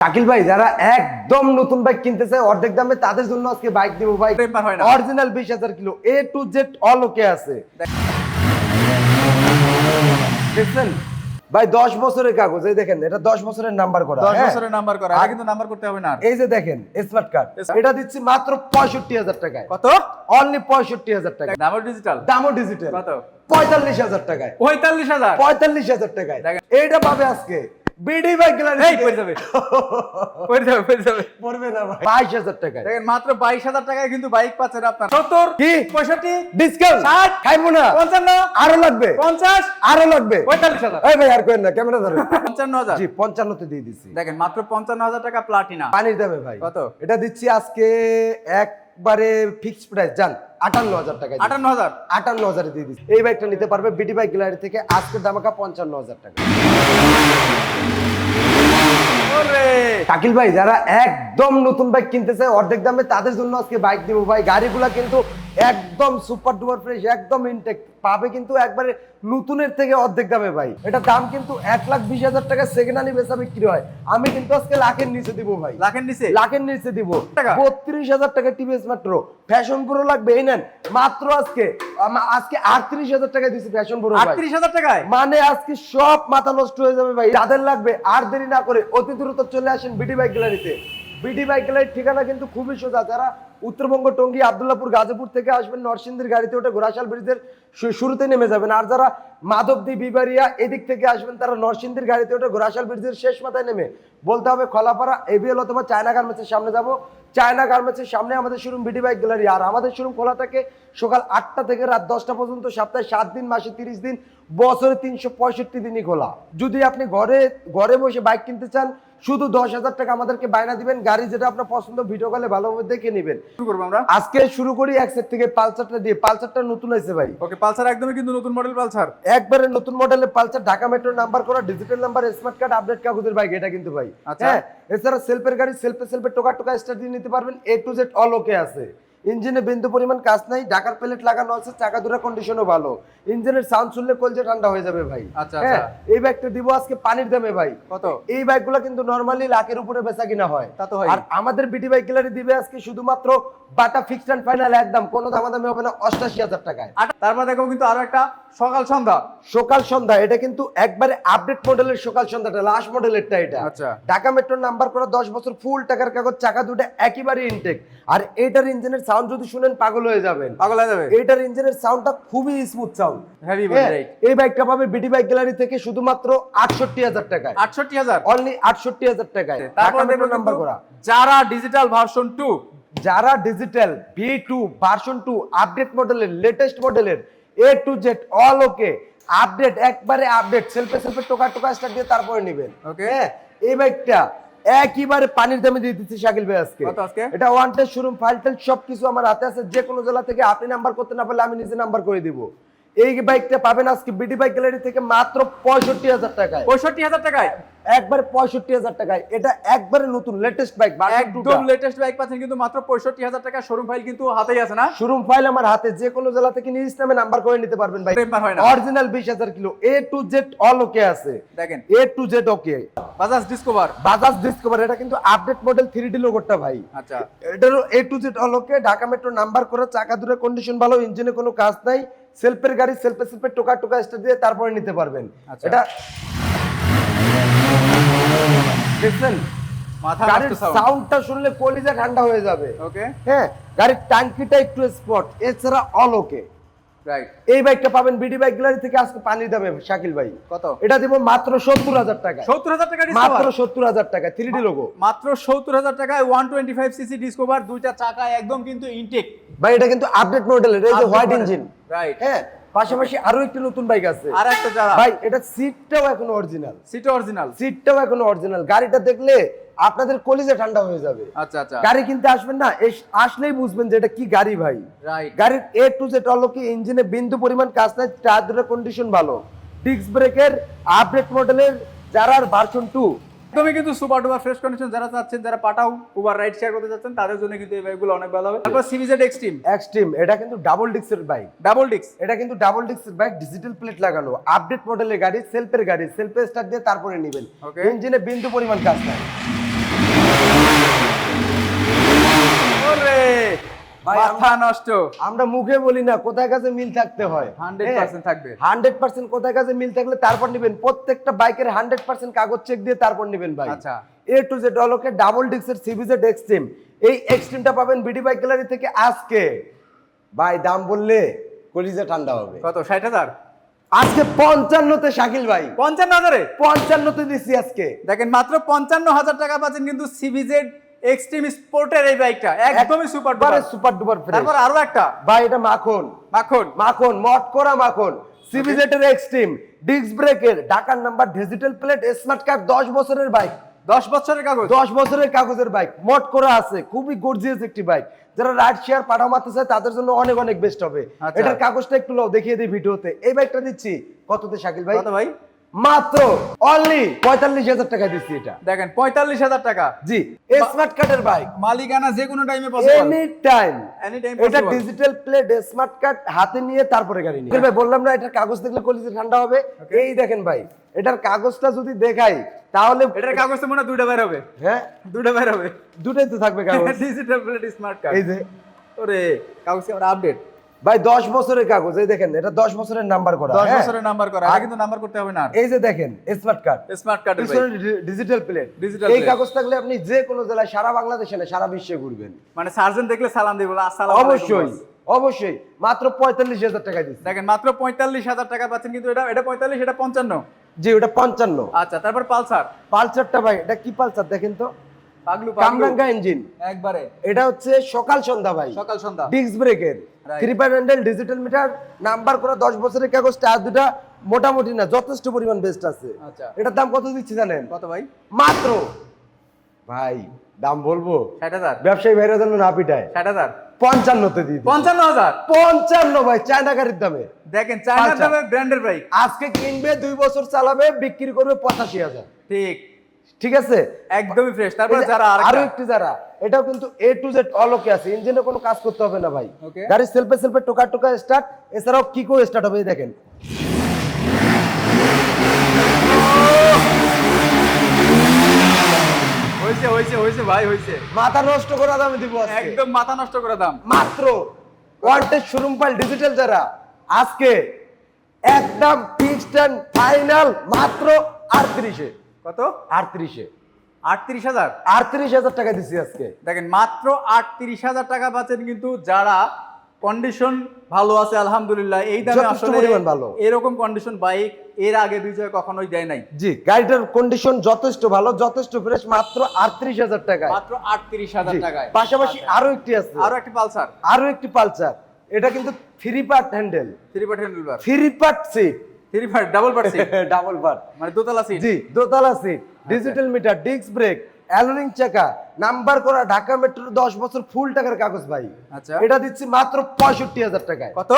শাকিল ভাই যারা একদম নতুন বাইক কিনতে চায় অর্ধেক দামে তাদের জন্য আজকে বাইক দিব ভাই। অরিজিনাল বিশ হাজার kilo A to Z all okay আছে। দেখছেন? ভাই দশ বছরের কাগজ এই দেখেন এটা দশ বছরের নাম্বার করা দশ হ্যাঁ? বছরের নাম্বার করা কিন্তু নাম্বার করতে হবে না এই যে দেখেন স্মার্ট কার্ড এটা দিচ্ছি মাত্র পঁয়ষট্টি হাজার টাকায়। কত? অনলি পঁয়ষট্টি হাজার টাকা ডাবল ডিজিটাল দামও ডিজিটাল কত? পঁয়তাল্লিশ হাজার টাকায়। পঁয়তাল্লিশ হাজার? পঁয়তাল্লিশ হাজার টাকায়। এইটা পাবে আজকে বিডি বাইক এই পড়ে যাবে। পড়ে যাবে পড়ে যাবে। পড়বে না ভাই। বাইশ হাজার টাকায়। দেখেন মাত্র বাইশ হাজার টাকায় কিন্তু বাইক পাচ্ছেন আপনার। সত্তর কি? পঁয়ষট্টি ডিসকাউন্ট। ষাট, খাইবো না। পঞ্চান্ন আরও লাগবে। পঞ্চাশ আরও লাগবে। পঁয়তাল্লিশ হাজার। এই ভাই আর না ক্যামেরা ধরেন। পঞ্চান্ন হাজার। জি পঞ্চান্নতে দিয়ে দিচ্ছি দেখেন মাত্র পঞ্চান্ন হাজার টাকা প্লাটিনা পানির দামে ভাই। কত? এটা দিচ্ছি আজকে একবারে ফিক্সড প্রাইস জান আটান্ন হাজার টাকা আটান্ন হাজার। আটান্ন হাজারে দিয়ে দিচ্ছি। এই বাইকটা নিতে পারবে বিডি বাইক গ্যালারি থেকে আজকে দামাকা পঞ্চান্ন হাজার টাকা। শাকিল ভাই, যারা একদম নতুন বাইক কিনতে চায় অর্ধেক দামে তাদের জন্য আজকে বাইক দিব ভাই। গাড়িগুলা কিন্তু একদম সুপার ডুপার ফ্রেশ একদম ইনটেক পাবে কিন্তু একবারে নতুনের থেকে অর্ধেক দামে ভাই। এটা দাম কিন্তু এক লাখ বিশ হাজার টাকা সেকেন্ড হ্যান্ড বেচা বিক্রি হয়। আমি কিন্তু আজকে লাখের নিচে দিব ভাই। লাখের নিচে? লাখের নিচে দিব। বত্রিশ হাজার টাকা টিভিএস মাত্র। ফ্যাশন প্রো লাগবে এই নেন। মাত্র আজকে আজকে আটত্রিশ হাজার টাকা দিচ্ছি ফ্যাশন প্রো আটত্রিশ হাজার টাকায়? মানে আজকে সব মাথা নষ্ট হয়ে যাবে ভাই। যাদের লাগবে আর দেরি না করে অতি দ্রুত চলে আসেন বিডি বাইক গ্যালারিতে বিডি বাইক গ্যালারির ঠিকানা কিন্তু খুবই সোজা। যারা উত্তরবঙ্গ টঙ্গী আবদুল্লাপুর গাজীপুর থেকে আসবেন নরসিংদীর গাড়িতে ওঠে ঘোড়াশাল ব্রিজের শুরুতে নেমে যাবেন। আর যারা মাধবদী বিবারিয়া এদিক থেকে আসবেন, তারা নরসিংদীর গাড়িতে ওঠে ঘোড়াশাল ব্রিজের শেষ মাথায় নেমে বলতে হবে খলাপাড়া এবিএল অথবা চায়না গার্মেন্টসের সামনে যাব। চায়না গার্মেন্টসের সামনে আমাদের শোরুম বিডি বাইক গ্যালারি। আর আমাদের শোরুম খোলা থাকে সকাল আটটা থেকে রাত দশটা পর্যন্ত, সপ্তাহে সাত দিন, মাসে তিরিশ দিন, বছরে তিনশো পঁয়ষট্টি দিনই খোলা। যদি আপনি ঘরে ঘরে বসে বাইক কিনতে চান শুধু দশ হাজার টাকা আমাদেরকে বায়না দিবেন গাড়ি যেটা আপনার পছন্দ ভিডিও কলে ভালোভাবে দেখে নেবেন। শুরু করব আমরা। আজকে শুরু করি এক সেট থেকে পালসারটা দিয়ে। পালসারটা নতুন হয়েছে ভাই। ওকে পালসার একদমই কিন্তু নতুন মডেল পালসার। একবারে নতুন মডেলের পালসার ঢাকা মেট্রো নাম্বার করা digital number smart card update কাগজের বাইক এটা কিন্তু ভাই। আচ্ছা। হ্যাঁ এছাড়া সেলফের গাড়ি সেলফে সেলফে টোকা টোকা স্টার্ট দিয়ে নিতে পারবেন A to Z all okay আছে। ইঞ্জিনে বিন্দু পরিমাণ কাজ নাই ঢাকার প্লেট লাগানো আছে চাকা দুরা কন্ডিশনও ভালো। ইঞ্জিনের সাউন্ড শুনলে কলজে ঠান্ডা হয়ে যাবে ভাই। আচ্ছা, হ্যাঁ আচ্ছা। এই ব্যাগটা দিব আজকে পানির দামে ভাই। কত? এই ব্যাগগুলো কিন্তু নরমালি লাখের উপরে বেচা কিনা হয়। তা তো হয়। আর আমাদের বিটি বাইক গ্যালারি দিবে আজকে শুধুমাত্র বাটা ফিক্সড এন্ড ফাইনাল একদম কোনো দামাদামি হবে না অষ্টাশি হাজার টাকায়। তার মধ্যে দেখো কিন্তু আরও একটা সকাল সন্ধ্যা? সকাল সন্ধ্যা এটা কিন্তু একবারে আপডেট মডেলের সকাল সন্ধ্যাটা লাস্ট মডেলেরটা এটা। আচ্ছা। ঢাকা মেট্রো নাম্বার করা দশ বছর ফুল টাকার কাগজ চাকা দুটো একেবারে ইনটেক আর এটার ইঞ্জিনের সাউন্ড যদি শুনেন পাগল হয়ে যাবেন। পাগল হয়ে যাবে এটার ইঞ্জিনের সাউন্ডটা খুবই স্মুথ সাউন্ড body, এই বাইকটা পাবে বিডি বাইক গ্যালারি থেকে শুধুমাত্র আটষট্টি হাজার টাকায়। আটষট্টি হাজার? অনলি আটষট্টি হাজার টাকায়। তারপর ঢাকা মেট্রো নাম্বার করা। যারা ডিজিটাল ভার্সন টু যারা digital V two version two update মডেলের লেটেস্ট মডেলের A to Z all okay update একবারে আপডেট সেলফে সেলফে টোকা টোকা স্টার্ট দিয়ে তারপরে নেবেন। Okay. হ্যাঁ? এই বাইকটা একইবারে পানির দামে দিয়ে দিচ্ছি শাকিল ভাই আজকে। এটা ওয়ান টেস্ট শোরুম ফাইল টেল সবকিছু আমার হাতে আছে। যে কোনো জেলা থেকে আপনি নাম্বার করতে না পারলে আমি নিজে নাম্বার করে দিব। এই বাইকটা পাবেন আজকে বিডি বাইক গ্যালারি থেকে মাত্র পঁয়ষট্টি হাজার টাকায়। পঁয়ষট্টি হাজার টাকায়? একবারে পঁয়ষট্টি হাজার টাকায়। এটা একবারে নতুন লেটেস্ট বাইক একদম লেটেস্ট বাইক পাচ্ছেন কিন্তু মাত্র পঁয়ষট্টি হাজার টাকা। শোরুম ফাইল কিন্তু হাতেই আছে না? শোরুম ফাইল আমার হাতে যে কোনো জেলা থেকে নিজ নামে নাম্বার করে নিতে পারবেন ভাই। অরিজিনাল বিশ হাজার kilo A to Z all okay আছে। দেখেন। A to Z okay Bajaj Discover Bajaj Discover এটা কিন্তু আপডেট মডেল থ্রি ডি লোগোটা ভাই। আচ্ছা। এটারও A to Z all okay Dhaka metro number করে চাকা দূরে কন্ডিশন ভালো ইঞ্জিনে কোনো কাজ নাই। সেলফের গাড়ি সেলফে সেলফে টোকা টোকা স্টার দিয়ে তারপরে নিতে পারবেন। আচ্ছা। এটা দেখছেন গাড়ির সাউন্ডটা শুনলে কলিজা ঠান্ডা হয়ে যাবে। ওকে হ্যাঁ গাড়ির টাঙ্কিটা একটু স্পট এছাড়া অল ওকে রাইট এই বাইকটা পাবেন বিডি বাইক গ্যালারি থেকে আজকে পানি দামে শাকিল ভাই। কত? এটা দিব মাত্র সত্তর হাজার টাকা সত্তর হাজার টাকা মাত্র সত্তর হাজার টাকা থ্রি ডি লোগো মাত্র সত্তর হাজার টাকায় one twenty five CC Discover দুইটা চাকা একদম কিন্তু ইনটেক ভাই এটা কিন্তু আপডেট মডেলের এই যে হোয়াইট ইঞ্জিন রাইট হ্যাঁ পাশাপাশি আরও একটি নতুন বাইক আছে। আর একটা যারা ভাই এটা সিটটাও এখন অরিজিনাল সিট অরিজিনাল সিটটাও এখন অরিজিনাল গাড়িটা দেখলে আপনাদের কলিজা ঠান্ডা হয়ে যাবে। আচ্ছা আচ্ছা। গাড়ি কিনতে আসবেন না আসলেই বুঝবেন যে এটা কি গাড়ি ভাই। রাইট গাড়ির এ টু জেড অলকি ইঞ্জিনে বিন্দু পরিমাণ কাজ নাই টায়ার কন্ডিশন ভালো। ডিস্ক ব্রেকের আপডেট মডেলের যারা ভার্সন টু একদমই কিন্তু সুপার ডুবার ফ্রেশ কন্ডিশন যারা চাচ্ছেন যারা পাঠাও উবার রাইড শেয়ার করতে চাচ্ছেন তাদের জন্য কিন্তু এই বাইকগুলো অনেক ভালো হবে। তারপর সিভিজেড এক্সট্রিম এক্সট্রিম এটা কিন্তু ডাবল ডিস্কের বাইক ডাবল ডিক্স এটা কিন্তু ডাবল ডিস্কের বাইক ডিজিটাল প্লেট লাগানো। আপডেট মডেলের গাড়ি সেলফের গাড়ি সেলফে স্টার্ট দিয়ে তারপরে নেবেন. ইঞ্জিনে বিন্দু পরিমাণ কাজ নাই ভাই মাথা নষ্ট। আমরা মুখে বলি না কোথায় কাছে মিল থাকতে হয়? 100% থাকবে। হান্ড্রেড পার্সেন্ট কোথায় কাছে মিল থাকলে তারপর নেবেন। প্রত্যেকটা বাইকের হান্ড্রেড পার্সেন্ট কাগজ চেক দিয়ে তারপর নেবেন ভাই। আচ্ছা। এ টু জেড অলকে ডাবল ডিক্সের সিবিজেড এক্সট্রিম এই এক্সট্রিমটা পাবেন বিডি বাইক গ্যালারি থেকে আজকে। ভাই দাম বললে কলিজা ঠান্ডা হবে। কত ষাট হাজার? আজকে পঞ্চান্নতে শাকিল ভাই। পঞ্চান্ন হাজারে? পঞ্চান্নতে দিচ্ছি আজকে। দেখেন মাত্র পঞ্চান্ন হাজার টাকা পাচ্ছেন কিন্তু সিভিজেড এক্সট্রিম স্পোর্টের এই বাইকটা একদমই সুপার ডুপার সুপার ডুপার তারপর আরও একটা। ভাই এটা মাখন। মাখন। মাখন মট করা মাখন। সিভিজেটের এক্সট্রিম ডিস্ক ব্রেকের ঢাকার number digital plate smart card দশ বছরের বাইক দশ বছরের কাগজ? দশ বছরের কাগজের বাইক মট করা আছে খুবই গর্জিয়াস একটি বাইক যারা রাইড শেয়ার পাঠাও মারতে চায় তাদের জন্য অনেক অনেক বেস্ট হবে। আচ্ছা। এটার কাগজটা একটু লও দেখিয়ে দিই ভিডিওতে। এই বাইকটা দিচ্ছি কততে শাকিল ভাই? কত ভাই? মাত্র অনলি পঁয়তাল্লিশ হাজার টাকা দিচ্ছি এটা। দেখেন পঁয়তাল্লিশ হাজার টাকা। জি স্মার্ট কার্ডের বাইক মালিকানা যে কোনো টাইমে এনি টাইম এটা ডিজিটাল প্লেট স্মার্ট কার্ড হাতে নিয়ে তারপরে গাড়ি নিয়ে। ভাই বললাম না এটার কাগজ দেখলে কলিজে ঠান্ডা হবে। এই দেখেন ভাই এটার কাগজটা যদি দেখাই তাহলে এটার কাগজ তো মনে হয় দুইটা বের হবে। হ্যাঁ? দুইটা বের হবে। দুটাই তো থাকবে কাগজ। ডিজিটাল প্লেট স্মার্ট কার্ড এই যে। ওরে কাগজ আপডেট ভাই দশ বছরের কাগজ এই দেখেন এটা দশ বছরের নাম্বার করা দশ হ্যাঁ? বছরের নাম্বার করা আগে কিন্তু নাম্বার করতে হবে না এই যে দেখেন স্মার্ট কার্ড স্মার্ট কার্ডের ভাই। ডিজিটাল প্লেট Digital এই কাগজ থাকলে আপনি যে কোনো জেলায় সারা বাংলাদেশে না সারা বিশ্বে ঘুরবেন। মানে সার্জন দেখলে সালাম দিব আসসালাম অবশ্যই অবশ্যই মাত্র পঁয়তাল্লিশ হাজার টাকা দিচ্ছি। দেখেন মাত্র পঁয়তাল্লিশ হাজার টাকা পাচ্ছেন কিন্তু এটা এটা পঁয়তাল্লিশ এটা পঞ্চান্ন। জি ওটা পঞ্চান্ন। আচ্ছা তারপর পালসার। পালসারটা ভাই এটা কি পালসার দেখেন তো? পাগলু পাগলু। কামরাঙ্গা ইঞ্জিন একবারে। এটা হচ্ছে সকাল সন্ধ্যা ভাই। সকাল সন্ধ্যা। ডিস্ক ব্রেকের three point handle digital meter number করা দশ বছরের কাগজ টায়ার দুটা মোটামুটি না যথেষ্ট পরিমাণ বেস্ট আছে। আচ্ছা। এটার দাম কত দিচ্ছি জানেন? কত ভাই? মাত্র। ভাই দাম বলব? ষাট হাজার। ব্যবসায়ী ভাইরা যেন না পিটায়। ষাট হাজার। পঞ্চান্নতে দিই পঞ্চান্ন হাজার? পঞ্চান্ন ভাই চায়না গাড়ির দামে। দেখেন। দামে ব্র্যান্ডের বাইক আজকে কিনবে দুই বছর চালাবে বিক্রি করবে পঁচাশি হাজার। ঠিক। ঠিক আছে? একদমই ফ্রেশ তারপর যারা আরও একটি যারা এটাও কিন্তু এ টু জেড অলোকে আছে। ইঞ্জিনে কোনো কাজ করতে হবে না ভাই। গাড়ি সেলফে সেলফে টোকা টোকা স্টার্ট এছাড়াও কি করে স্টার্ট হবে দেখেন। হয়েছে হয়েছে হয়েছে ভাই হয়েছে। মাথা নষ্ট করা দামে দিব আজকে। একদম মাথা নষ্ট করে দাম। মাত্র ওয়ান্টেড শোরুম পাইল ডিজিটাল যারা আজকে একদম ফিক্সড এন্ড ফাইনাল মাত্র আটত্রিশে। কত? আটত্রিশে। আটত্রিশ হাজার? আটত্রিশ হাজার টাকা দিচ্ছি আজকে। দেখেন মাত্র আটত্রিশ হাজার টাকা পাচ্ছেন কিন্তু যারা কন্ডিশন ভালো আছে আলহামদুলিল্লাহ এই দামে আসলে ভালো। এরকম কন্ডিশন বাইক এর আগে বিজয় কখনোই দেয় নাই। জি গাড়িটার কন্ডিশন যথেষ্ট ভালো যথেষ্ট ফ্রেশ মাত্র আটত্রিশ হাজার টাকায়। মাত্র আটত্রিশ হাজার জি, টাকায়। পাশাপাশি। আরও একটি আছে। আরও একটি পালসার। আরও একটি পালসার। এটা কিন্তু three part handle three part handlebar three part seat three part double part double part মানে দোতলা সিট জি দোতলা seat digital meter disc brake alloy ring চাকা নাম্বার করা ঢাকা মেট্রো দশ বছর ফুল টাকার কাগজ ভাই। আচ্ছা। এটা দিচ্ছি মাত্র পঁয়ষট্টি হাজার টাকায়। কত?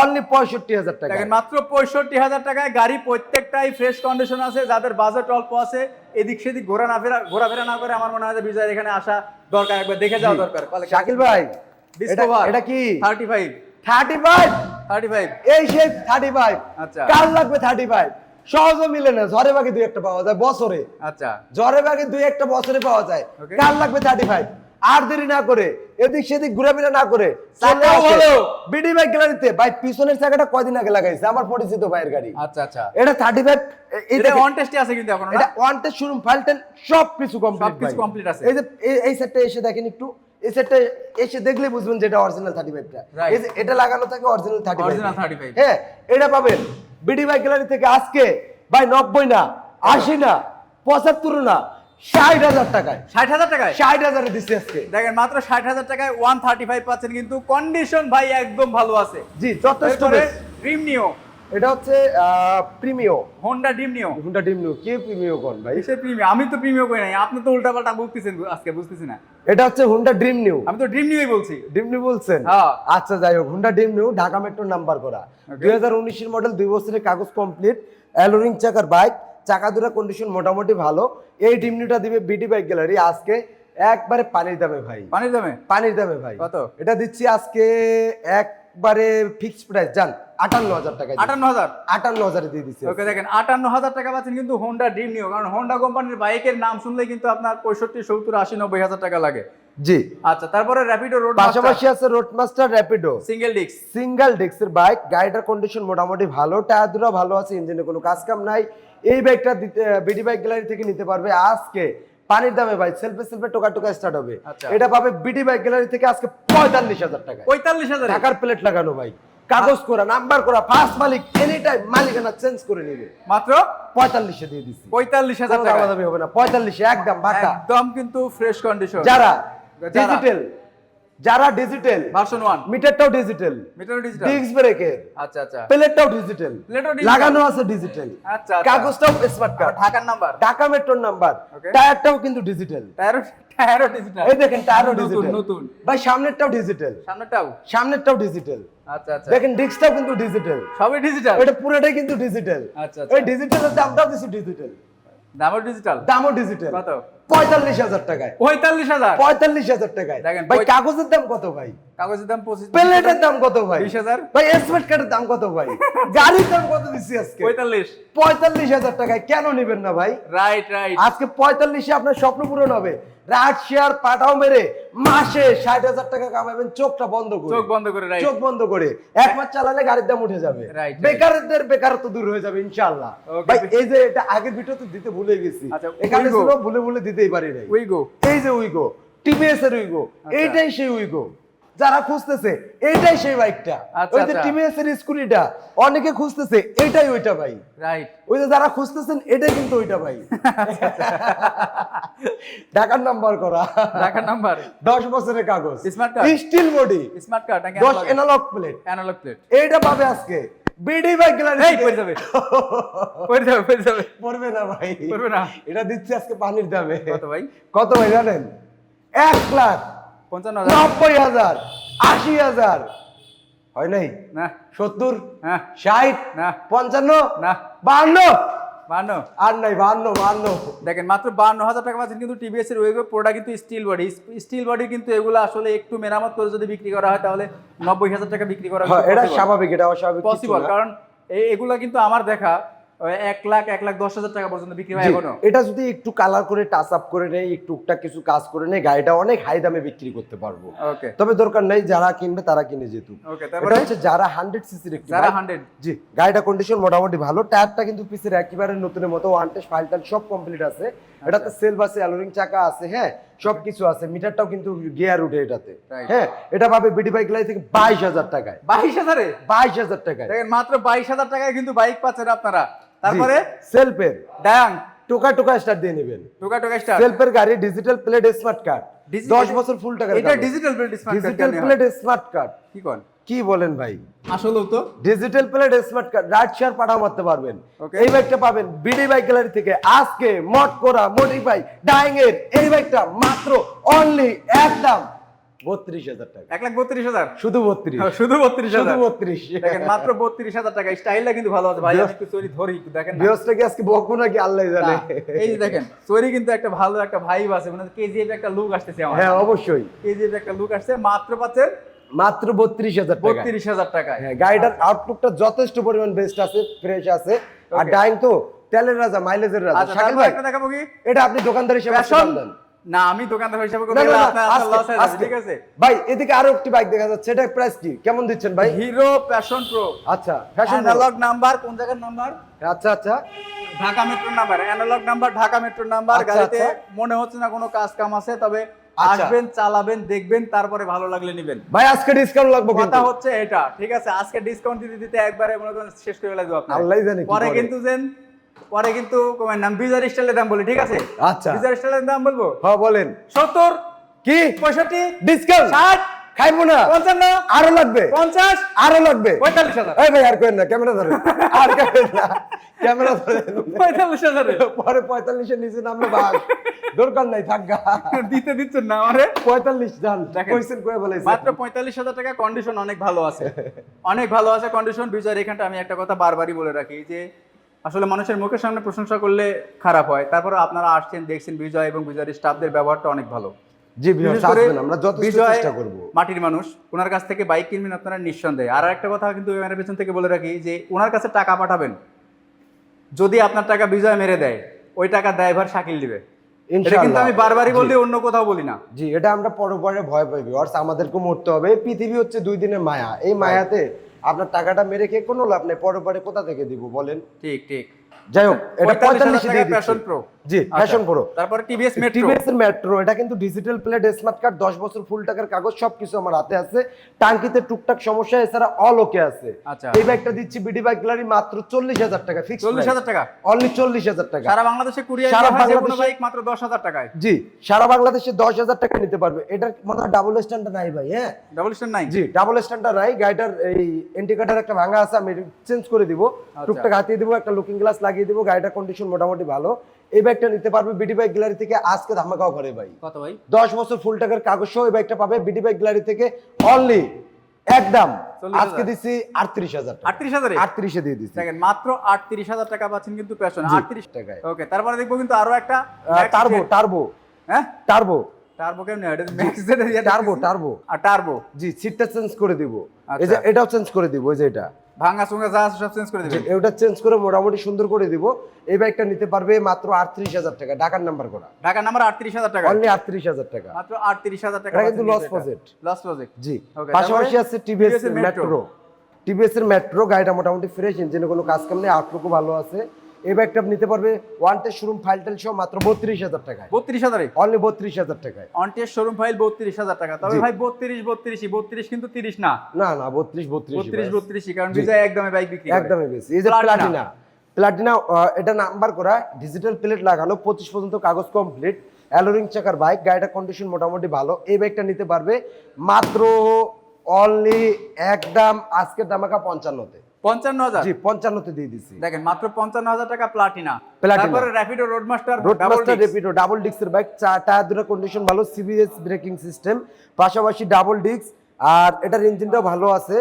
অনলি পঁয়ষট্টি হাজার টাকা মাত্র পঁয়ষট্টি হাজার টাকায় গাড়ি প্রত্যেকটাই ফ্রেশ কন্ডিশন আছে যাদের বাজেট অল্প আছে এদিক সেদিক ঘোরা না ফেরা ঘোরাফেরা না করে আমার মনে হয় বিজয় এখানে আসা দরকার একবার দেখে যাওয়া দরকার। শাকিল ভাই এটা কি থার্টি ফাইভ থার্টি ফাইভ এই সেই আচ্ছা। কার লাগবে থার্টি ফাইভ সহজে মিলে না ঝড়ে বাকি দুই একটা পাওয়া যায় বছরে। আচ্ছা। ঝড়ে বাকি দুই একটা বছরে পাওয়া যায়। কার লাগবে থার্টি ফাইভ আর দেরি না করে এদিক সেদিক ঘুরাফেরা না করে বিডি বাইক গ্যালারিতে। ভাই পিছনের চাকাটা কয়দিন আগে লাগাইছে? আমার পরিচিত ভাইয়ের গাড়ি। আচ্ছা আচ্ছা। এটা এটা টেস্টে আছে কিন্তু এখন এটা ওয়ান টেস্ট শুরুম ফাইল সব কিছু কমপ্লিট সবকিছু complete আছে। এই যে এই- এই সেটটা এসে দেখেন একটু। এই সেটটা এসে দেখলে বুঝবেন যেটা অরিজিনাল থার্টি ফাইভটা এটা লাগানো থাকে অরিজিনাল থার্টি 35 হ্যাঁ এটা পাবেন বিডি বাইক গ্যালারি থেকে আজকে ভাই নব্বই না আশি না পঁচাত্তর না ষাট হাজার টাকায়। ষাট হাজার টাকায়? ষাট হাজারে দিচ্ছি আজকে। দেখেন মাত্র ষাট হাজার টাকায় ওয়ান থার্টি ফাইভ পাচ্ছেন কিন্তু কন্ডিশন ভাই একদম ভালো আছে। জি যথেষ্ট ড্রিম নিও এটা হচ্ছে Premio Honda Dream Neo Honda Dream Neo কে প্রিমিও কোন ভাই? কিসের প্রিমিয়াম আমি তো প্রিমিয়াম করি নাই। আপনি তো উল্টাপাল্টা বলতেছেন আজকে বুঝতেছি না। এটা হচ্ছে হুন্ডা ড্রিম নিউ আমি তো ড্রিম নিউই বলছি। ডিমনি বলছেন? হ্যাঁ। আচ্ছা যাই হোক Honda Dream Neo Dhaka metro number করা. দুই হাজার উনিশের মডেল দুই বছরের কাগজ কমপ্লিট অ্যালোরিং চাকার বাইক চাকা দুটা কন্ডিশন মোটামুটি ভালো। এই ডিমনিউটা দিবে বিডি বাইক গ্যালারি আজকে একবারে পানির দামে ভাই। পানির দামে? পানির দামে ভাই। কত? এটা দিচ্ছি আজকে এক একবারে ফিক্সড প্রাইস জান আটান্ন হাজার টাকা আটান্ন হাজার আটান্ন হাজারে দিয়ে দিচ্ছে ওকে দেখেন আটান্ন হাজার টাকা পাচ্ছেন কিন্তু হোন্ডা ড্রিম নিও কারণ হোন্ডা কোম্পানির বাইকের নাম শুনলে কিন্তু আপনার পঁয়ষট্টি সত্তর আশি নব্বই হাজার টাকা লাগে। জি। আচ্ছা তারপরে র্যাপিডো রোড পাশাপাশি আছে Roadmaster Rapido single disc single ডিস্কের বাইক গাড়িটার কন্ডিশন মোটামুটি ভালো টায়ার দুটো ভালো আছে ইঞ্জিনে কোনো কাজ কাম নাই। এই বাইকটা দিতে বিডি বাইক গ্যালারি থেকে নিতে পারবে আজকে। পানির দামে ভাই সেলফে সেলফে টোকা টোকা স্টার্ট হবে। আচ্ছা। এটা পাবে বিডি বাই গ্যালারি থেকে আজকে পঁয়তাল্লিশ হাজার টাকা পঁয়তাল্লিশ হাজার? টাকার প্লেট লাগানো ভাই। কাগজ করা নাম্বার করা ফার্স্ট মালিক এনি টাইম মালিকানা চেঞ্জ করে নিবে। মাত্র? পঁয়তাল্লিশে দিয়ে দিচ্ছি পঁয়তাল্লিশ হাজার টাকা হবে না। পঁয়তাল্লিশে একদম ভাটা একদম কিন্তু ফ্রেশ কন্ডিশন যারা- ডিজিটাল যারা ডিজিটাল ভার্সন ওয়ান মিটারটাও ডিজিটাল মিটার ডিজিটাল ডিস্ক ব্রেকের আচ্ছা আচ্ছা। প্লেটটাও ডিজিটাল প্লেটও লাগানো আছে ডিজিটাল আচ্ছা আচ্ছা। কাগজটাও স্মার্ট কার্ড ঢাকার নাম্বার ঢাকা মেট্রোর নাম্বার টায়ারটাও কিন্তু ডিজিটাল টায়ারও টায়ারও ডিজিটাল এই দেখেন টায়ারও ডিজিটাল নতুন। ভাই সামনেরটাও ডিজিটাল সামনেটাও সামনেরটাও ডিজিটাল আচ্ছা আচ্ছা। দেখেন ডিস্কটাও কিন্তু ডিজিটাল সবই ডিজিটাল এটা পুরোটাই কিন্তু ডিজিটাল আচ্ছা, আচ্ছা। ওই ডিজিটালের দামটাও দিছি ডিজিটাল দামও ডিজিটাল দামও ডিজিটাল কত? পঁয়তাল্লিশ হাজার টাকায়। পঁয়তাল্লিশ হাজার? পঁয়তাল্লিশ হাজার টাকায়। দেখেন, ভাই কাগজের দাম কত ভাই? কাগজের দাম পঁচিশ প্লেটের দাম কত ভাই? বিশ হাজার। ভাই এসমেট কার্ডের দাম কত ভাই? গাড়ির দাম কত দিচ্ছি আজকে? পঁয়তাল্লিশ। পঁয়তাল্লিশ হাজার টাকায় কেন নেবেন না ভাই? Right right. আজকে পঁয়তাল্লিশে আপনার স্বপ্ন পূরণ হবে। শেয়ার পাঠাও মেরে মাসে ষাট হাজার টাকা কামাবেন চোখটা বন্ধ করে। চোখ বন্ধ করে চোখ বন্ধ করে। এক মাস চালালে গাড়ির দাম উঠে যাবে. বেকারদের বেকারত্ব দূর হয়ে যাবে ইনশাআল্লাহ। ভাই এই যে এটা আগের ভিডিওতে দিতে ভুলে গেছি। আচ্ছা, এখানে ছিল ভুলে ভুলে দিতেই পারি নাই। উইগো এই যে উইগো টিভিএস এর উইগো আচ্ছা। এইটাই সেই উইগো যারা খুঁজতেছে এইটাই সেই বাইকটা। আচ্ছা, ওই যে আচ্ছা। টিভিএস এর স্কুটিটা অনেকে খুঁজতেছে এইটাই ওইটা ভাই। রাইট ওই যে যারা খুঁজতেছেন এটাই কিন্তু ওইটা ভাই। ঢাকার নাম্বার করা। ঢাকার নাম্বার? দশ বছরের কাগজ। Smart card? Steel body smart card নাকি দশ এনালগ প্লেট অ্যানালগ প্লেট এইটা পাবে আজকে। বিডি বাইক গ্যালারি এই পড়ে যাবে। পড়ে যাবে পড়ে যাবে। পড়বে না ভাই। পড়বে না। এটা দিচ্ছি আজকে পানির দামে। কত ভাই? কত ভাই জানেন? এক লাখ। পঞ্চান্ন হাজার। নব্বই হাজার আশি হাজার। হয় নাই? না। সত্তর? হ্যাঁ ষাট? না। পঞ্চান্ন? না। বাহান্ন? বান্ন আর নাই বাহান্ন বাহান্ন। দেখেন মাত্র বান্ন হাজার টাকা পাচ্ছেন কিন্তু টিভিএস এর ওয়েগো প্রোডাক্ট কিন্তু স্টিল বডি স্টিল বডি কিন্তু এগুলো আসলে একটু মেরামত করে যদি বিক্রি করা হয় তাহলে নব্বই হাজার টাকা বিক্রি করা হ্যাঁ, এটা স্বাভাবিক এটা অস্বাভাবিক পসিবল কারণ এগুলা কিন্তু আমার দেখা। এক লাখ এক লাখ দশ হাজার টাকা পর্যন্ত বিক্রি হয় এখনও। এটা যদি একটু কালার করে টাচ আপ করে নেই একটু টুকটাক কিছু কাজ করে নেই গাড়িটা অনেক হাই দামে বিক্রি করতে পারব। ওকে তবে দরকার নেই যারা কিনবে তারা কিনে যেত ওকে তারপরে? হচ্ছে যারা হান্ড্রেড সিসির একটি যারা হান্ড্রেড জি গাড়িটা কন্ডিশন মোটামুটি ভালো। টায়ারটা কিন্তু পিসের একেবারে নতুনের মতো ওয়ান টেস্ট ফাইল টাইল সব কমপ্লিট আছে। আচ্ছা। এটাতে সেলফ আছে অ্যালোরিং চাকা আছে হ্যাঁ সব কিছু আছে। মিটারটাও কিন্তু গিয়ার উঠে এটাতে। হ্যাঁ এটা পাবে বিডি বাইক লাই থেকে বাইশ হাজার টাকায়। বাইশ হাজারে? বাইশ হাজার টাকায়। মাত্র বাইশ হাজার টাকায় কিন্তু বাইক পাচ্ছেন আপনারা। তারপরে সেলফের ডায়াং। টোকা টোকা স্টার্ট দিয়ে নেবেন। টোকা টোকা স্টার সেলফের গাড়ি digital plate smart card Digital- দশ বছর ফুল টাকা এটা digital plate smart card digital plate smart card কি কোন? কি বলেন ভাই? আসলেও তো? Digital plate smart card right share Pathao মারতে পারবেন। এই বাইকটা পাবেন বিডি বাইক গ্যালারি থেকে। আজকে মট করা মডিফাই ডাইং এর এই বাইকটা মাত্র অনলি একদম বত্রিশ হাজার টাকা। এক লাখ বত্রিশ হাজার? শুধু বত্রিশ। হ্যাঁ, শুধু বত্রিশ হাজার। বত্রিশ। দেখেন মাত্র বত্রিশ হাজার টাকা। স্টাইলটা কিন্তু ভালো আছে ভাই। আমি একটু চুরি ধরি একটু দেখেন। বৃহস্পতি আজকে বকবো নাকি আল্লাহ জানে? এই যে দেখেন চুরি কিন্তু একটা ভালো একটা ভাইব আছে। মানে কেজিএফ একটা লুক আসতেছে আমার হ্যাঁ অবশ্যই। কেজিএফ একটা লুক আসছে। মাত্র পাচ্ছেন মাত্র বত্রিশ হাজার বত্রিশ হাজার টাকায়। হ্যাঁ গাড়িটার আউটলুকটা যথেষ্ট পরিমাণ বেস্ট আছে ফ্রেশ আছে। আর ডাইং তো তেলের রাজা মাইলেজের রাজা। আচ্ছা শাকিল ভাই দেখাবো কি? এটা আপনি দোকানদার হিসেবে। না আমি দোকানদার হিসাবে লস হয়ে ঠিক আছে? ভাই এদিকে আরও একটি বাইক দেখা যাচ্ছে এটা প্রাইস কি? কেমন দিচ্ছেন ভাই? হিরো প্যাশন প্রো আচ্ছা ফ্যাশন অ্যানালগ নাম্বার কোন জায়গার নাম্বার আচ্ছা আচ্ছা। Dhaka metro number analogue number Dhaka metro number আচ্ছা, গাড়িতে আচ্ছা। মনে হচ্ছে না কোনো কাজ কাম আছে তবে আচ্ছা। আসবেন চালাবেন দেখবেন তারপরে ভালো লাগলে নেবেন। ভাই আজকে ডিসকাউন্ট লাগবে কথা হচ্ছে এটা ঠিক আছে? আজকে ডিসকাউন্ট দিতে দিতে একবারে মনে করেন শেষ করে লাগবে আপনার পরে কিন্তু যেন পরে কিন্তু কমের নাম বিজার স্টাইলের দাম বলি ঠিক আছে? আচ্ছা। বিজার স্টাইলের দাম বলব? হ্যাঁ বলেন। সত্তর কি? পঁয়ষট্টি ডিসকাউন্ট ষাট খাইবো না। পঞ্চান্ন আরও লাগবে? পঞ্চাশ আরও লাগবে? পঁয়তাল্লিশ হাজার। এই ভাই আর করেন না ক্যামেরা ধরেন। আর করেন না ক্যামেরা ধরেন। পঁয়তাল্লিশ হাজারে। পরে পঁয়তাল্লিশের নিচে নামলে বাস। দরকার নাই থাকা দিতে দিচ্ছেন না আমারে পঁয়তাল্লিশ জান। কইছেন কয়ে বলেছেন মাত্র পঁয়তাল্লিশ হাজার টাকা কন্ডিশন অনেক ভালো আছে। অনেক ভালো আছে কন্ডিশন বিজয়ের এখানটা আমি একটা কথা বারবারই বলে রাখি যে আসলে মানুষের মুখের সামনে প্রশংসা করলে খারাপ হয়। তারপরে আপনারা আসছেন দেখছেন বিজয় এবং বিজয়ের স্টাফদের ব্যবহারটা অনেক ভালো। জি, আমরা যথেষ্ট চেষ্টা করব। মাটির মানুষ ওনার কাছ থেকে বাইক কিনবেন আপনারা নিঃসন্দেহে। আর একটা কথা কিন্তু পেছন থেকে বলে রাখি যে ওনার কাছে টাকা পাঠাবেন। যদি আপনার টাকা বিজয় মেরে দেয় ওই টাকা ড্রাইভার শাকিল দিবে। এটা কিন্তু আমি বারবারই বলি অন্য কোথাও বলি না। জি এটা আমরা পরে পরে ভয় পাই ভিউয়ার্স। আমাদেরকে মরতে হবে। পৃথিবী হচ্ছে দুই দিনের মায়া। এই মায়াতে আপনার টাকাটা মেরে খেয়ে কোনো লাভ নেই পরে পরে কোথা থেকে দিব বলেন? ঠিক ঠিক। যাই হোক এটা 45,000 পঁয়তাল্লিশে প্যাশন প্রো জি ফ্যাশন প্রো তারপরে টিভিএস মেট্রো টিভিএস মেট্রো এটা কিন্তু ডিজিটাল প্লেট স্মার্ট কার্ড দশ বছর ফুল টাকার কাগজ সবকিছু আমার হাতে আছে। টাঙ্কিতে টুকটাক সমস্যা এছাড়া অল ওকে আছে। আচ্ছা। এই ব্যাগটা দিচ্ছি বিডি বাইক গ্যালারি মাত্র চল্লিশ হাজার টাকা ফিক্স চল্লিশ হাজার টাকা? অনলি চল্লিশ হাজার টাকা। সারা বাংলাদেশে কুরিয়ার সারা বাংলাদেশে- বাইক মাত্র দশ হাজার টাকায়। জি সারা বাংলাদেশে দশ হাজার টাকা নিতে পারবে। এটার মনে হয় ডাবল স্ট্যান্ডার্ড নাই ভাই হ্যাঁ? ডাবল স্ট্যান্ড নাই? জি ডাবল স্ট্যান্ডার্ড নাই। গাড়িটার এই ইন্ডিকেটার একটা ভাঙা আছে আমি চেঞ্জ করে দিব। টুকটাক হাতিয়ে দিব একটা লুকিং গ্লাস লাগিয়ে দিব গাড়িটার কন্ডিশন মোটামুটি ভালো। এই ব্যাগটা নিতে পারবে বিডি বাইক গ্যালারি থেকে আজকে ধামাকাও করে ভাই। কত ভাই? দশ বছর ফুল টাকার কাগজ সহ এই বাইকটা পাবে বিডি বাইক গ্যালারি থেকে অনলি একদম। 40,000 আজকে দিচ্ছি আটত্রিশ হাজার আটত্রিশ হাজারে? আটত্রিশে দিয়ে দিচ্ছি দেখেন মাত্র আটত্রিশ হাজার টাকা পাচ্ছেন কিন্তু প্যাশন আটত্রিশ টাকায়। ওকে তারপরে দেখব কিন্তু আরও একটা টার্বো টার্বো হ্যাঁ? টার্বো টার্বো কেমন এটা ম্যাক্স দিয়ে টার্বো টার্বো আর টার্বো জি সিটটা চেঞ্জ করে দিব। আচ্ছা। এই যে এটাও চেঞ্জ করে দিব এই যে এটা। ভাঙা সুঙ্গা যা আছে সব চেঞ্জ করে দিবেন। ওটা চেঞ্জ করে মোটামুটি সুন্দর করে দিব। এই বাইকটা নিতে পারবে মাত্র আটত্রিশ হাজার টাকা ঢাকার নাম্বার করা। ঢাকার নাম্বার আটত্রিশ হাজার টাকা। অনলি আটত্রিশ হাজার টাকা। মাত্র আটত্রিশ হাজার টাকা কিন্তু লস প্রজেক্ট লস প্রজেক্ট জি। পাশাপাশি আছে টিভিএস। মেট্রো টিভিএস এর মেট্রো গাড়িটা মোটামুটি ফ্রেশ ইঞ্জিনে কোনো কাজ কাম নেই আউটলুকও ভালো আছে। এই বাইকটা নিতে পারবে। ওয়ান টেস্ট শোরুম ফাইল টাইল সহ মাত্র বত্রিশ হাজার টাকায়। বত্রিশ হাজারে? অনলি বত্রিশ হাজার টাকায়। অনটেস শোরুম ফাইল বত্রিশ হাজার টাকা। তবে। ভাই বত্রিশ বত্রিশই বত্রিশ কিন্তু তিরিশ না। না না বত্রিশ বত্রিশ বত্রিশ বত্রিশই কারণ বিজয় একদমই বাইক বিক্রি একদমই বেশি এই যে প্লাটিনা প্লাটিনা এটা নাম্বার করা ডিজিটাল প্লেট লাগানো পঁচিশ পর্যন্ত কাগজ কমপ্লিট অ্যালোরিং চাকার বাইক গাড়িটার কন্ডিশন মোটামুটি ভালো। এই বাইকটা নিতে পারবে মাত্র অনলি একদম আজকের দামাকা পঞ্চান্নতে। পঞ্চান্ন হাজার জি পঞ্চান্নতে দিয়ে দিছি। দেখেন মাত্র পঞ্চান্ন হাজার টাকা প্লাটিনা। তারপরে Rapido Roadmaster Roadmaster Rapido double ডিস্কের বাইক টায়ার দুটো কন্ডিশন ভালো সিবিএস ব্রেকিং সিস্টেম পাশাপাশি ডাবল ডিস্ক আর এটার ইঞ্জিনটাও ভালো আছে।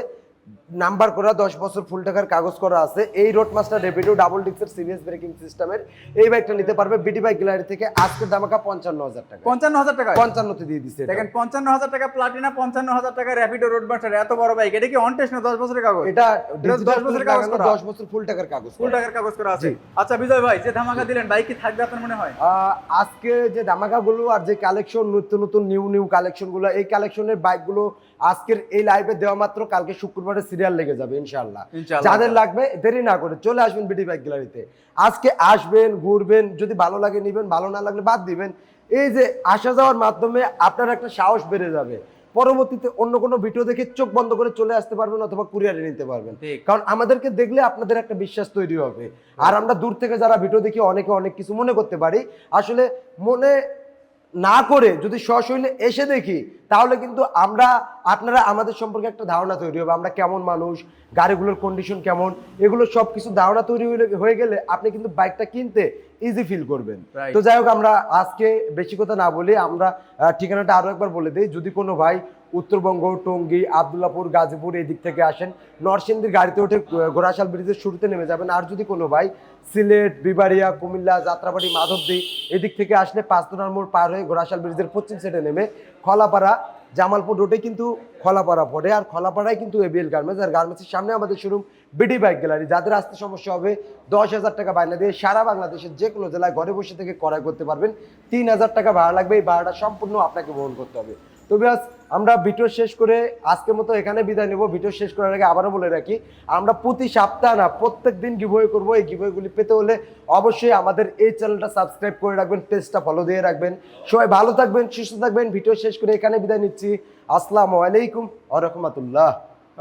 নাম্বার করা দশ বছর ফুল টাকার কাগজ করা আছে। এই রোডমাস্টার রেপিডো ডাবল ডিস্কের সিবিএস ব্রেকিং সিস্টেমের এই বাইকটা নিতে পারবে বিডি বাইক গ্যালারি থেকে। আজকের দামাকা পঞ্চান্ন হাজার টাকা। পঞ্চান্ন হাজার টাকা পঞ্চান্নতে দিয়ে দিচ্ছে দেখেন পঞ্চান্ন হাজার টাকা প্লাটিনা পঞ্চান্ন হাজার টাকা র্যাপিডো রোডমাস্টার এত বড় বাইক এটা কি অনটেস্ট না দশ বছরের কাগজ? এটা 10 বছরের কাগজ দশ বছর ফুল টাকার কাগজ ফুল টাকার কাগজ করা আছে। আচ্ছা বিজয় ভাই যে ধামাকা দিলেন বাইক কি থাকবে আপনার মনে হয়? আজকে যে দামাকাগুলো আর যে কালেকশন নতুন নতুন নিউ নিউ কালেকশনগুলো এই কালেকশনের বাইকগুলো আজকের এই লাইভে দেওয়া মাত্র কালকে শুক্রবারে সিরিয়াল লেগে যাবে ইনশাআল্লাহ। যাদের লাগবে দেরি না করে চলে আসবেন বিডি বাইক গ্যালারিতে আজকে আসবেন ঘুরবেন যদি ভালো লাগে নিবেন ভালো না লাগলে বাদ দিবেন। এই যে আসা যাওয়ার মাধ্যমে আপনার একটা সাহস বেড়ে যাবে। পরবর্তীতে অন্য কোনো ভিডিও দেখে চোখ বন্ধ করে চলে আসতে পারবেন অথবা কুরিয়ারে নিতে পারবেন। কারণ আমাদেরকে দেখলে আপনাদের একটা বিশ্বাস তৈরি হবে। আর আমরা দূর থেকে যারা ভিডিও দেখি অনেকে অনেক কিছু মনে করতে পারি। আসলে মনে না করে যদি সশৈলে এসে দেখি, তাহলে কিন্তু আমরা, আপনারা আমাদের সম্পর্কে একটা ধারণা তৈরি হবে, আমরা কেমন মানুষ, গাড়িগুলোর কন্ডিশন কেমন, এগুলো সব কিছু ধারণা তৈরি হয়ে গেলে আপনি কিন্তু বাইকটা কিনতে ইজি ফিল করবেন। তো যাই হোক আমরা আজকে বেশি কথা না বলে আমরা ঠিকানাটা আরও একবার বলে দিই। যদি কোনো ভাই উত্তরবঙ্গ টঙ্গী আবদুল্লাপুর গাজীপুর এই দিক থেকে আসেন নরসিংদীর গাড়িতে উঠে গোরাশাল ব্রিজের শুরুতে নেমে যাবেন। আর যদি কোনো ভাই সিলেট বিবাড়িয়া কুমিল্লা যাত্রাবাড়ি মাধবদী এদিক থেকে আসলে পাঁচতোনার মোড় পার হয়ে গোরাশাল ব্রিজের পশ্চিম সেটে নেমে খলাপাড়া জামালপুর রোডে কিন্তু খলাপাড়া পড়ে। আর খলাপাড়ায় কিন্তু এবিএল গার্মেন্টস আর গার্মেন্টসের সামনে আমাদের শুরু বিডি বাইক গ্যালারি যাদের আসতে সমস্যা হবে, দশ হাজার টাকা বায়না দিয়ে সারা বাংলাদেশের যে কোনো জেলায় ঘরে বসে থেকে ক্রয় করতে পারবেন। তিন হাজার টাকা ভাড়া লাগবে। এই ভাড়াটা সম্পূর্ণ আপনাকে বহন করতে হবে। তবে ব্যাস আমরা ভিডিও শেষ করে আজকে মতো এখানে বিদায় নেব। ভিডিও শেষ করার আগে আবারও বলে রাখি, আমরা প্রতি সপ্তাহ না, প্রত্যেক দিন গিভওয়ে করব। এই গিভওয়েগুলি পেতে হলে অবশ্যই আমাদের এই চ্যানেলটা সাবস্ক্রাইব করে রাখবেন পেজটা ফলো দিয়ে রাখবেন। সবাই ভালো থাকবেন, সুস্থ থাকবেন। ভিডিও শেষ করে এখানে বিদায় নিচ্ছি। আসসালামু আলাইকুম আ রহমতুল্লাহ।